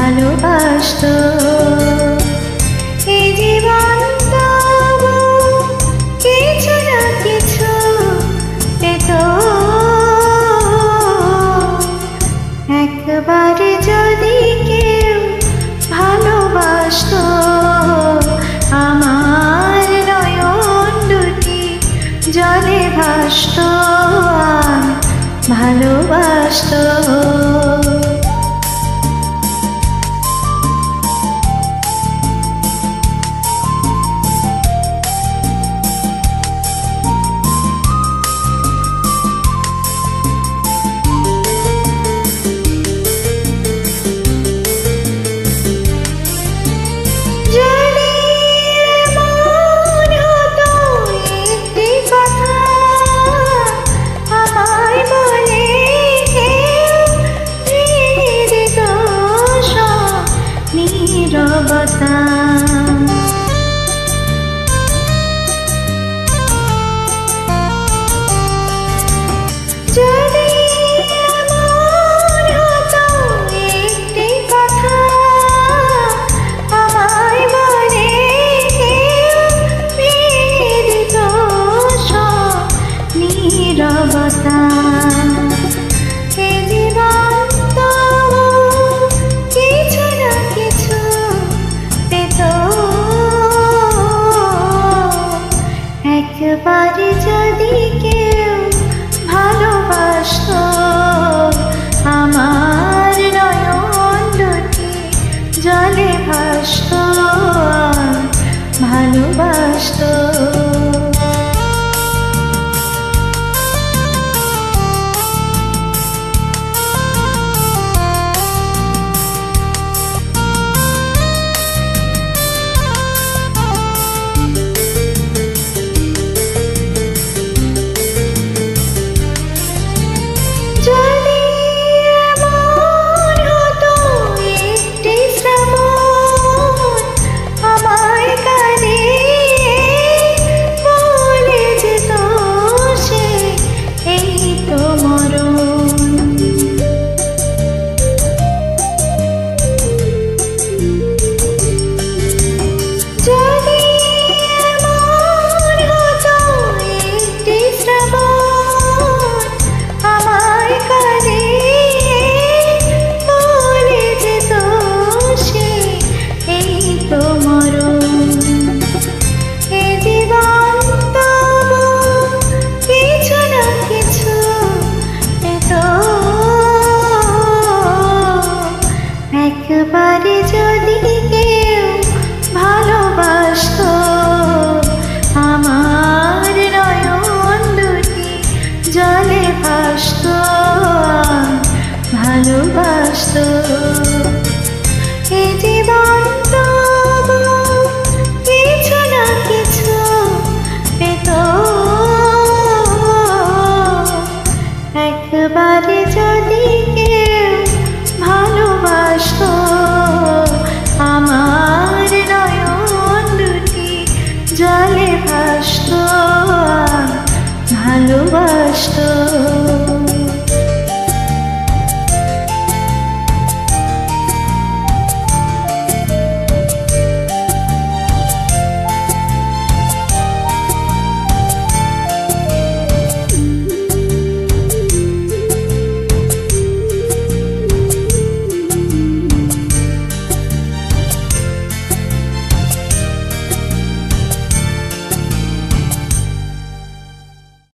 ভালোবাসত। এই জীবন কিছু না কিছু এত একবারে যদি কেউ ভালোবাসত, আমার নয়ন দুটি জলে ভাসত ভালোবাসত। কথা ভালোবাসতো। একবারে যদি কেউ ভালোবাসত আমার নয়ন দুটি জলে ভাসত ভালোবাসত। এ জীবন